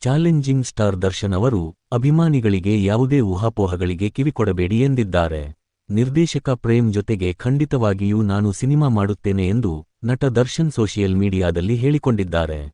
Challenging star Darshan ಅವರು, ಅಭಿಮಾನಿಗಳಿಗೆ ಯಾವುದೇ ಊಹಾಪೋಹಗಳಿಗೆ ಕಿವಿಕೊಡಬೇಡಿ ಎಂದಿದ್ದಾರೆ. ನಿರ್ದೇಶಕ ಪ್ರೇಮ್ ಜೊತೆಗೆ ಖಂಡಿತವಾಗಿಯೂ ನಾನು ಸಿನಿಮಾ ಮಾಡುತ್ತೇನೆ ಎಂದು ನಟ ದರ್ಶನ್ ಸೋಷಿಯಲ್ ಮೀಡಿಯಾದಲ್ಲಿ ಹೇಳಿಕೊಂಡಿದ್ದಾರೆ.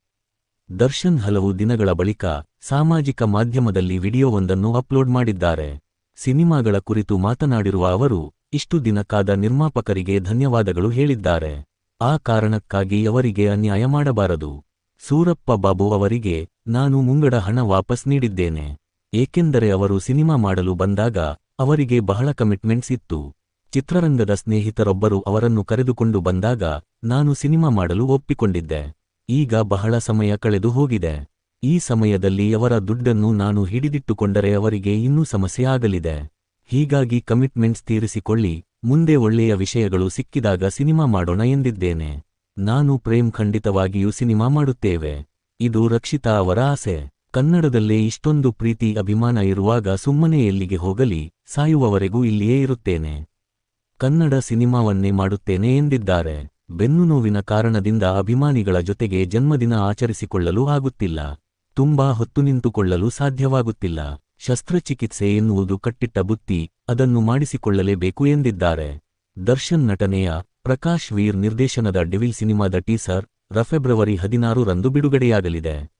ದರ್ಶನ್ ಹಲವು ದಿನಗಳ ಬಳಿಕ ಸಾಮಾಜಿಕ ಮಾಧ್ಯಮದಲ್ಲಿ ವಿಡಿಯೋವೊಂದನ್ನು ಅಪ್ಲೋಡ್ ಮಾಡಿದ್ದಾರೆ. ಸಿನಿಮಾಗಳ ಕುರಿತು ಮಾತನಾಡಿರುವ ಅವರು, ಇಷ್ಟು ದಿನ ನಿರ್ಮಾಪಕರಿಗೆ ಧನ್ಯವಾದಗಳು ಹೇಳಿದ್ದಾರೆ. ಆ ಕಾರಣಕ್ಕಾಗಿ ಅವರಿಗೆ ಅನ್ಯಾಯ ಮಾಡಬಾರದು. ಸೂರಪ್ಪ ಬಾಬು ಅವರಿಗೆ, ನಾನು ಮುಂಗಡ ಹಣ ವಾಪಸ್ ನೀಡಿದ್ದೇನೆ. ಏಕೆಂದರೆ ಅವರು ಸಿನಿಮಾ ಮಾಡಲು ಬಂದಾಗ ಅವರಿಗೆ ಬಹಳ ಕಮಿಟ್ಮೆಂಟ್ಸ್ ಇತ್ತು. ಚಿತ್ರರಂಗದ ಸ್ನೇಹಿತರೊಬ್ಬರು ಅವರನ್ನು ಕರೆದುಕೊಂಡು ಬಂದಾಗ ನಾನು ಸಿನಿಮಾ ಮಾಡಲು ಒಪ್ಪಿಕೊಂಡಿದ್ದೆ. ಈಗ ಬಹಳ ಸಮಯ ಕಳೆದು ಹೋಗಿದೆ. ಈ ಸಮಯದಲ್ಲಿ ಅವರ ದುಡ್ಡನ್ನು ನಾನು ಹಿಡಿದಿಟ್ಟುಕೊಂಡರೆ ಅವರಿಗೆ ಇನ್ನೂ ಸಮಸ್ಯೆ ಆಗಲಿದೆ. ಹೀಗಾಗಿ ಕಮಿಟ್ಮೆಂಟ್ಸ್ ತೀರಿಸಿಕೊಳ್ಳಿ. ಮುಂದೆ ಒಳ್ಳೆಯ ವಿಷಯಗಳು ಸಿಕ್ಕಿದಾಗ ಸಿನಿಮಾ ಮಾಡೋಣ ಎಂದಿದ್ದೇನೆ. ನಾನು ಪ್ರೇಮ್ ಖಂಡಿತವಾಗಿಯೂ ಸಿನಿಮಾ ಮಾಡುತ್ತೇವೆ. ಇದು ರಕ್ಷಿತಾ ಅವರ ಆಸೆ. ಕನ್ನಡದಲ್ಲೇ ಇಷ್ಟೊಂದು ಪ್ರೀತಿ ಅಭಿಮಾನ ಇರುವಾಗ ಸುಮ್ಮನೆ ಎಲ್ಲಿಗೆ ಹೋಗಲಿ, ಸಾಯುವವರೆಗೂ ಇಲ್ಲಿಯೇ ಇರುತ್ತೇನೆ. ಕನ್ನಡ ಸಿನಿಮಾವನ್ನೇ ಮಾಡುತ್ತೇನೆ ಎಂದಿದ್ದಾರೆ. ಬೆನ್ನು ನೋವಿನ ಕಾರಣದಿಂದ ಅಭಿಮಾನಿಗಳ ಜೊತೆಗೆ ಜನ್ಮದಿನ ಆಚರಿಸಿಕೊಳ್ಳಲು ಆಗುತ್ತಿಲ್ಲ. ತುಂಬಾ ಹೊತ್ತು ನಿಂತುಕೊಳ್ಳಲು ಸಾಧ್ಯವಾಗುತ್ತಿಲ್ಲ. ಶಸ್ತ್ರಚಿಕಿತ್ಸೆ ಎನ್ನುವುದು ಕಟ್ಟಿಟ್ಟ ಬುತ್ತಿ, ಅದನ್ನು ಮಾಡಿಸಿಕೊಳ್ಳಲೇಬೇಕು ಎಂದಿದ್ದಾರೆ. ದರ್ಶನ್ ನಟನೆಯ ಪ್ರಕಾಶ್ ವೀರ್ ನಿರ್ದೇಶನದ ಡಿವಿಲ್ ಸಿನಿಮಾದ ಟೀಸರ್ ರಫೆಬ್ರವರಿ ಹದಿನಾರು ರಂದು ಬಿಡುಗಡೆಯಾಗಲಿದೆ.